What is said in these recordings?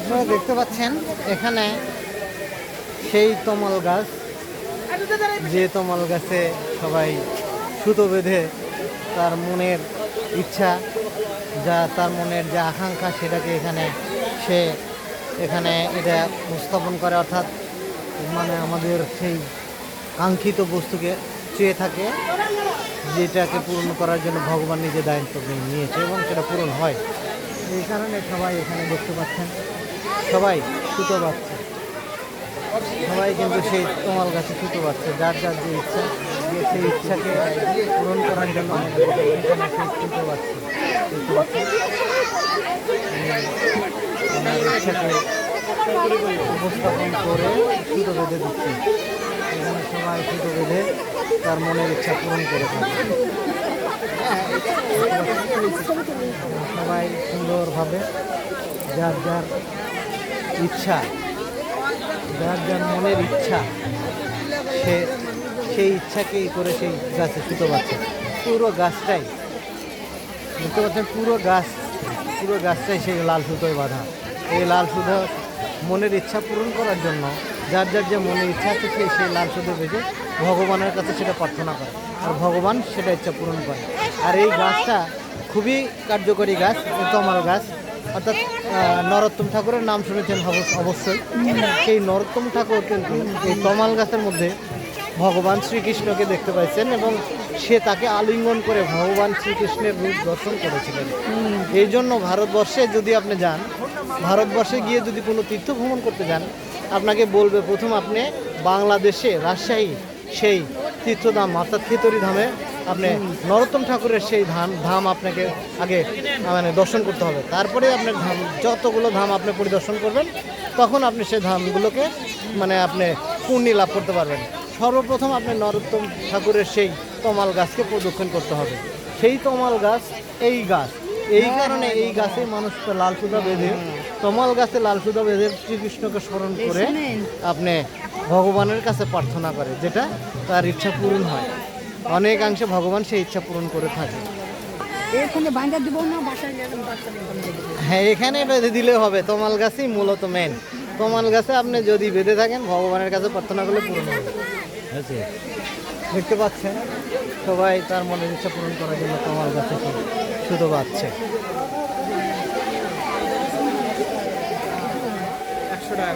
আপনারা দেখতে পাচ্ছেন, এখানে সেই তমাল গাছ, যে তমাল গাছে সবাই সুতো বেঁধে তার মনের ইচ্ছা, যা তার মনের যে আকাঙ্ক্ষা সেটাকে এখানে সে এখানে এটা উপস্থাপন করে, অর্থাৎ মানে আমাদের সেই কাঙ্ক্ষিত বস্তুকে চেয়ে থাকে, যেটাকে পূরণ করার জন্য ভগবান নিজে দায়িত্ব নিয়েছে এবং সেটা পূরণ হয়। এই কারণে সবাই এখানে দেখতে পাচ্ছেন। সবাই সুতো বাচ্ছে সবাই কিন্তু সেই তোমার গাছে সুতো পাচ্ছে যার যার যে ইচ্ছা সেই ইচ্ছাকে পূরণ করার জন্য পাচ্ছেন ওনার ইচ্ছাকে উপস্থাপন করে সুতো বেঁধে দিচ্ছে এখানে সবাই সুতো বেঁধে তার মনের ইচ্ছা পূরণ করে থাকে সবাই সুন্দরভাবে যার যার ইচ্ছা, যার যার মনের ইচ্ছা, সে, সেই ইচ্ছাকেই করে সেই গাছে সুতো পাচ্ছে পুরো গাছটাই, বুঝতে পারছেন? পুরো গাছ, পুরো গাছটাই সেই লাল সুতোয় বাঁধা। এই লাল সুতো মনের ইচ্ছা পূরণ করার জন্য, যার যার যে মনের ইচ্ছা আছে সেই লাল সুতো বেঁধে ভগবানের কাছে সেটা প্রার্থনা করে। আর ভগবান সেটা ইচ্ছা পূরণ করে। আর এই গাছটা খুবই কার্যকরী গাছ তমাল গাছ। অর্থাৎ নরোত্তম ঠাকুরের নাম শুনেছেন অবশ্যই। সেই নরোত্তম ঠাকুর কিন্তু এই তমাল গাছের মধ্যে ভগবান শ্রীকৃষ্ণকে দেখতে পাইছেন এবং সে তাকে আলিঙ্গন করে ভগবান শ্রীকৃষ্ণের রূপ দর্শন করেছিলেন। এই জন্য ভারতবর্ষে যদি আপনি যান, ভারতবর্ষে গিয়ে যদি কোনো তীর্থ ভ্রমণ করতে যান, আপনাকে বলবে প্রথম আপনি বাংলাদেশে রাজশাহী সেই তীর্থধাম অর্থাৎ খেতরি ধামে আপনি নরোত্তম ঠাকুরের সেই ধাম ধাম আপনাকে আগে মানে দর্শন করতে হবে। তারপরে আপনার ধাম যতগুলো ধাম আপনি পরিদর্শন করবেন তখন আপনি সেই ধামগুলোকে মানে আপনি পুণ্যি লাভ করতে পারবেন। সর্বপ্রথম আপনি নরোত্তম ঠাকুরের সেই তমাল গাছকে প্রদক্ষিণ করতে হবে। সেই তমাল গাছ এই গাছ এই কারণে এই গাছে মানুষ লাল সুদা বেঁধে তমাল গাছে লাল সুদা বেঁধে শ্রীকৃষ্ণকে স্মরণ করে আপনি ভগবানের কাছে প্রার্থনা করে যেটা তার ইচ্ছা পূরণ হয়। অনেকাংশে ভগবান সেই ইচ্ছা পূরণ করে থাকে। হ্যাঁ এখানে বেঁধে দিলে হবে তোমাল গাছই মূলত মেন তোমাল গাছে আপনি যদি বেঁধে থাকেন ভগবানের কাছে প্রার্থনা করলে পূরণ হবে দেখতে পাচ্ছেন সবাই তার মনের ইচ্ছা পূরণ করার জন্য তমাল গাছে শুধু পাচ্ছে একশো টাকা।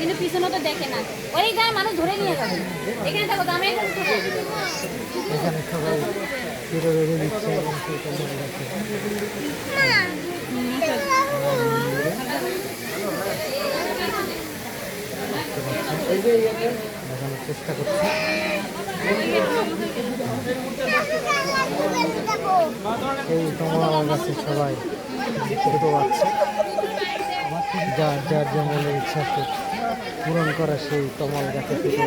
কিন্তু করছি পিছনে তো দেখে না। ওই গায়ে মানুষ ধরে নিয়ে যাবে। এখানে থাকো তো আমি সবাই দিচ্ছে এবং চেষ্টা করছি এই তমাল গাছে সবাই। ছোট বাচ্চা যার যার মনের ইচ্ছা আছে পূরণ করা সেই তমাল গাছে দেখতে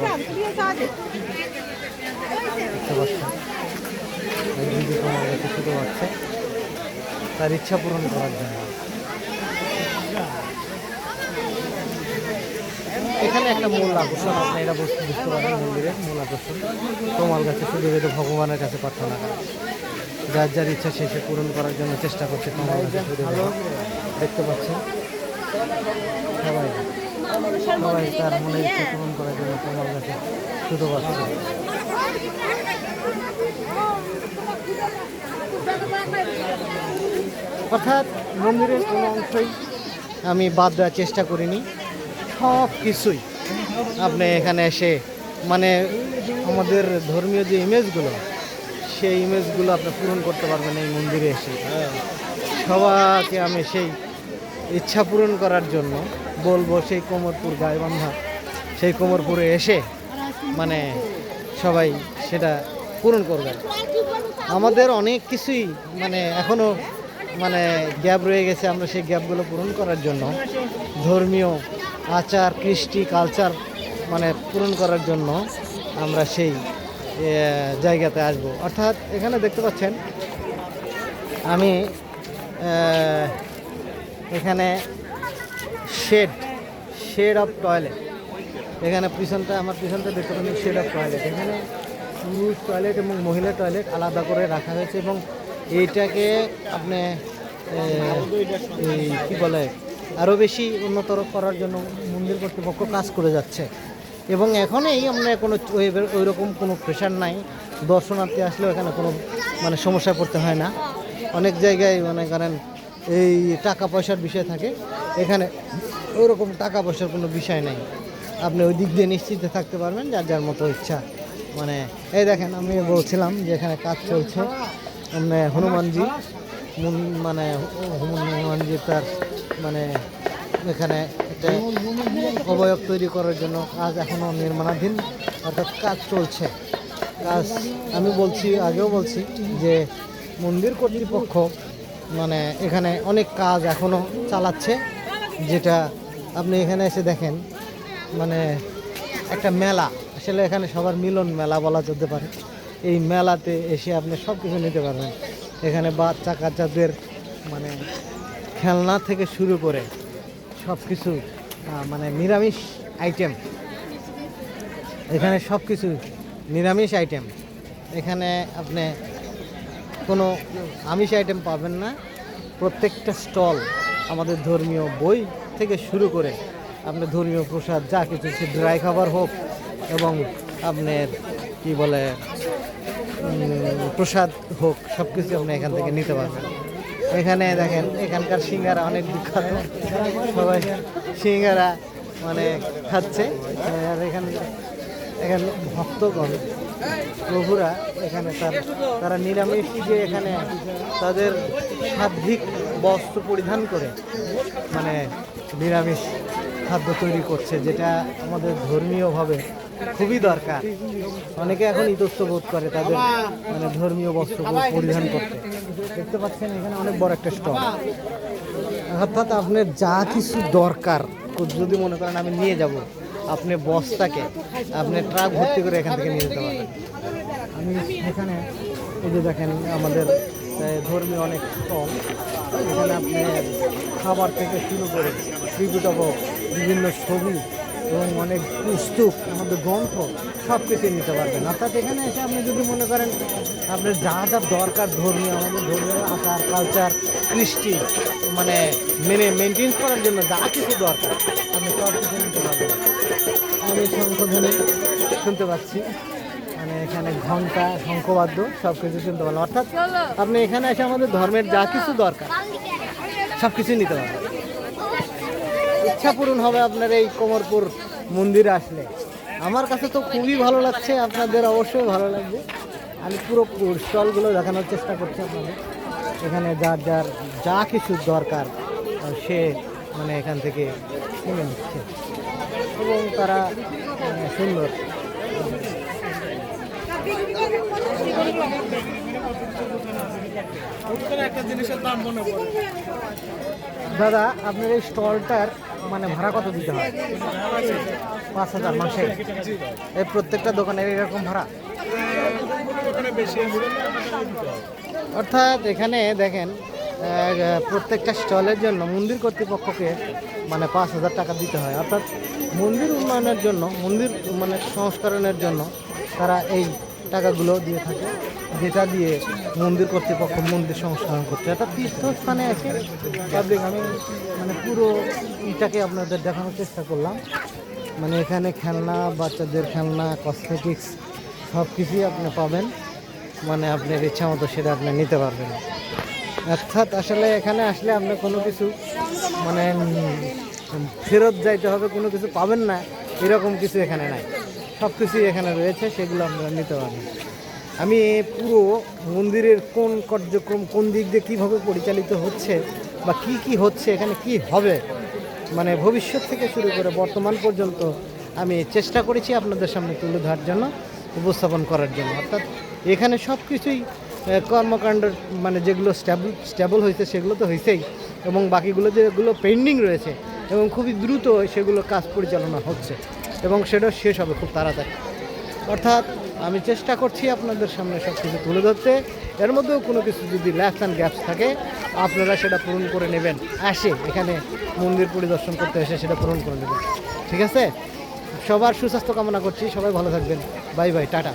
পাচ্ছেন গাছে ছোট বাচ্চা তার ইচ্ছা পূরণ করার জন্য। এখানে একটা মূল আকর্ষণ আপনি এটা বুঝতে বুঝতে পারেন মন্দিরের মূল আকর্ষণ। তমাল গাছে শুধু বেঁধে ভগবানের কাছে প্রার্থনা করে। যার যার ইচ্ছা সে সে পূরণ করার জন্য চেষ্টা করছে তমাল গাছে দেখতে পাচ্ছেন? সবাই। সবাই তার মনের ইচ্ছা পূরণ করার জন্য গাছে শুধু অর্থাৎ মন্দিরের কোনো অংশই আমি বাদ দেওয়ার চেষ্টা করিনি। সব কিছুই আপনি এখানে এসে মানে আমাদের ধর্মীয় যে ইমেজগুলো সেই ইমেজগুলো আপনি পূরণ করতে পারবেন এই মন্দিরে এসে। সবাইকে আমি সেই ইচ্ছা পূরণ করার জন্য বলব সেই কোমরপুর গাইবান্ধা, সেই কোমরপুরে এসে মানে সবাই সেটা পূরণ করবেন। আমাদের অনেক কিছুই মানে এখনও মানে গ্যাপ রয়ে গেছে আমরা সেই গ্যাপগুলো পূরণ করার জন্য। ধর্মীয়, আচার, কৃষ্টি, কালচার মানে পূরণ করার জন্য আমরা সেই জায়গাতে আসব। অর্থাৎ এখানে দেখতে পাচ্ছেন, আমি এখানে শেড শেড অফ টয়লেট এখানে পিছনটা, আমার পিছনটা দেখতে পাচ্ছেন শেড অফ টয়লেট এখানে পুরুষ টয়লেট এবং মহিলা টয়লেট আলাদা করে রাখা হয়েছে এবং এইটাকে আপনি এই, কী বলে আরও বেশি উন্নতর করার জন্য মন্দির কর্তৃপক্ষ কাজ করে যাচ্ছে। এবং এখনই আমরা কোনো, ওই রকম কোনো প্রেশার নাই। দর্শনার্থী আসলেও এখানে কোনো মানে সমস্যায় পড়তে হয় না। অনেক জায়গায় মনে করেন এই টাকা পয়সার বিষয় থাকে। এখানে ওইরকম টাকা পয়সার কোনো বিষয় নেই। আপনি ওই দিক দিয়ে নিশ্চিন্তে থাকতে পারবেন, যার যার মতো ইচ্ছা। মানে এই দেখেন, আমি বলছিলাম যে এখানে কাজ চলছে। মানে হনুমানজি মানে হনুমানজি তার মানে এখানে একটা অবয়ব তৈরি করার জন্য কাজ এখনও নির্মাণাধীন, অর্থাৎ কাজ চলছে। কাজ আমি বলছি, আগেও বলছি যে মন্দির কর্তৃপক্ষ মানে এখানে অনেক কাজ এখনও চালাচ্ছে, যেটা আপনি এখানে এসে দেখেন মানে একটা মেলা। আসলে এখানে সবার মিলন মেলা বলা যেতে পারে। এই মেলাতে এসে আপনি সব কিছু নিতে পারবেন। এখানে বাচ্চা কাচ্চাদের মানে খেলনা থেকে শুরু করে সব কিছু মানে নিরামিষ আইটেম এখানে সব কিছু নিরামিষ আইটেম এখানে আপনি কোনো আমিষ আইটেম পাবেন না। প্রত্যেকটা স্টল আমাদের ধর্মীয় বই থেকে শুরু করে আপনার ধর্মীয় প্রসাদ, যা কিছু ড্রাই খাবার হোক এবং আপনার কি বলে প্রসাদ হোক সব কিছু আপনি এখান থেকে নিতে পারবেন। এখানে দেখেন, এখানকার সিঙ্গারা অনেক বিখ্যাত। সবাই সিঙ্গারা মানে খাচ্ছে। আর এখানে এখানে ভক্তগণ, প্রভুরা এখানে তার, তারা নিরামিষ যে এখানে তাদের সাধ্বিক বস্ত্র পরিধান করে মানে নিরামিষ খাদ্য তৈরি করছে, যেটা আমাদের ধর্মীয়ভাবে খুবই দরকার। অনেকে এখন ইতস্ত বোধ করে তাদের মানে ধর্মীয় বস্ত্র পরিধান করতে। দেখতে পাচ্ছেন এখানে অনেক বড় একটা স্টল। অর্থাৎ আপনার যা কিছু দরকার, যদি মনে করেন আমি নিয়ে যাব, আপনি বস্তাকে, আপনি ট্রাক ভর্তি করে এখান থেকে নিয়ে যেতে পারবেন। আমি এখানে, এই যে দেখেন আমাদের আহ, ধর্মীয় অনেক কম। এখানে আপনি খাবার থেকে শুরু করে ত্রিপিটক বিভিন্ন ছবি এবং অনেক পুস্তক আমাদের গ্রন্থ সব কিছু নিতে পারবেন। অর্থাৎ এখানে এসে আপনি যদি মনে করেন আপনার যা যা দরকার ধর্মীয় আমাদের ধর্মীয় আচার কালচার কৃষ্টি মানে মেনে মেনটেন করার জন্য যা কিছু দরকার আপনি সব কিছু নিতে পারবেন। আমি শঙ্খধ্বনি শুনতে পাচ্ছি। মানে এখানে ঘণ্টা শঙ্খবাদ্য সব কিছু শুনতে পারলাম। অর্থাৎ আপনি এখানে এসে আমাদের ধর্মের যা কিছু দরকার সব কিছু নিতে পারবেন। ইচ্ছা পূরণ হবে আপনার এই কোমরপুর মন্দিরে আসলে। আমার কাছে তো খুবই ভালো লাগছে আপনাদের অবশ্যই ভালো লাগবে। আমি পুরো স্টলগুলো দেখানোর চেষ্টা করছি আপনাদের। এখানে যার যার যা কিছু দরকার সে মানে এখান থেকে কিনে নিচ্ছে। এবং তারা সুন্দর একটা জিনিসের দাম মনে পড়ে দাদা, আপনার এই স্টলটার মানে ভাড়া কত দিতে হয়? পাঁচ হাজার মাসে। এই প্রত্যেকটা দোকানের এরকম ভাড়া? অর্থাৎ এখানে দেখেন প্রত্যেকটা স্টলের জন্য মন্দির কর্তৃপক্ষকে মানে পাঁচ হাজার টাকা দিতে হয়। অর্থাৎ মন্দির উন্নয়নের জন্য, মন্দির মানে সংস্করণের জন্য তারা এই টাকাগুলো দিয়ে থাকে, যেটা দিয়ে মন্দির কর্তৃপক্ষ মন্দির সংস্করণ করছে। অর্থাৎ তীর্থস্থানে আছে পাবলিক আমি মানে পুরো ইটাকে আপনাদের দেখানোর চেষ্টা করলাম। মানে এখানে খেলনা, বাচ্চাদের খেলনা কসমেটিক্স সব কিছুই আপনি পাবেন। মানে আপনার ইচ্ছা মতো সেটা আপনি নিতে পারবেন। অর্থাৎ আসলে এখানে আসলে আপনি কোনো কিছু মানে ফেরত যাইতে হবে, কোনো কিছু পাবেন না, এরকম কিছু এখানে নাই। সব কিছুই এখানে রয়েছে, সেগুলো আপনারা নিতে পারবেন আমি পুরো মন্দিরের কোন কার্যক্রম, কোন দিক দিয়ে কীভাবে পরিচালিত হচ্ছে বা কি কি হচ্ছে, এখানে কি হবে মানে ভবিষ্যৎ থেকে শুরু করে বর্তমান পর্যন্ত আমি চেষ্টা করেছি আপনাদের সামনে তুলে ধরার জন্য, উপস্থাপন করার জন্য। অর্থাৎ এখানে সব কিছুই কর্মকাণ্ড মানে যেগুলো স্ট্যাবল স্ট্যাবল হয়েছে সেগুলো তো হয়েছেই, এবং বাকিগুলো যেগুলো পেন্ডিং রয়েছে এবং খুবই দ্রুত সেগুলো কাজ পরিচালনা হচ্ছে। এবং সেটাও শেষ হবে খুব তাড়াতাড়ি। অর্থাৎ আমি চেষ্টা করছি আপনাদের সামনে সব কিছু তুলে ধরতে। এর মধ্যেও কোনো কিছু যদি ল্যাপস অ্যান্ড গ্যাপস থাকে, আপনারা সেটা পূরণ করে নেবেন। আসে, এখানে মন্দির পরিদর্শন করতে এসে সেটা পূরণ করে নেবেন। ঠিক আছে? সবার সুস্বাস্থ্য কামনা করছি। সবাই ভালো থাকবেন। Bye bye, tata.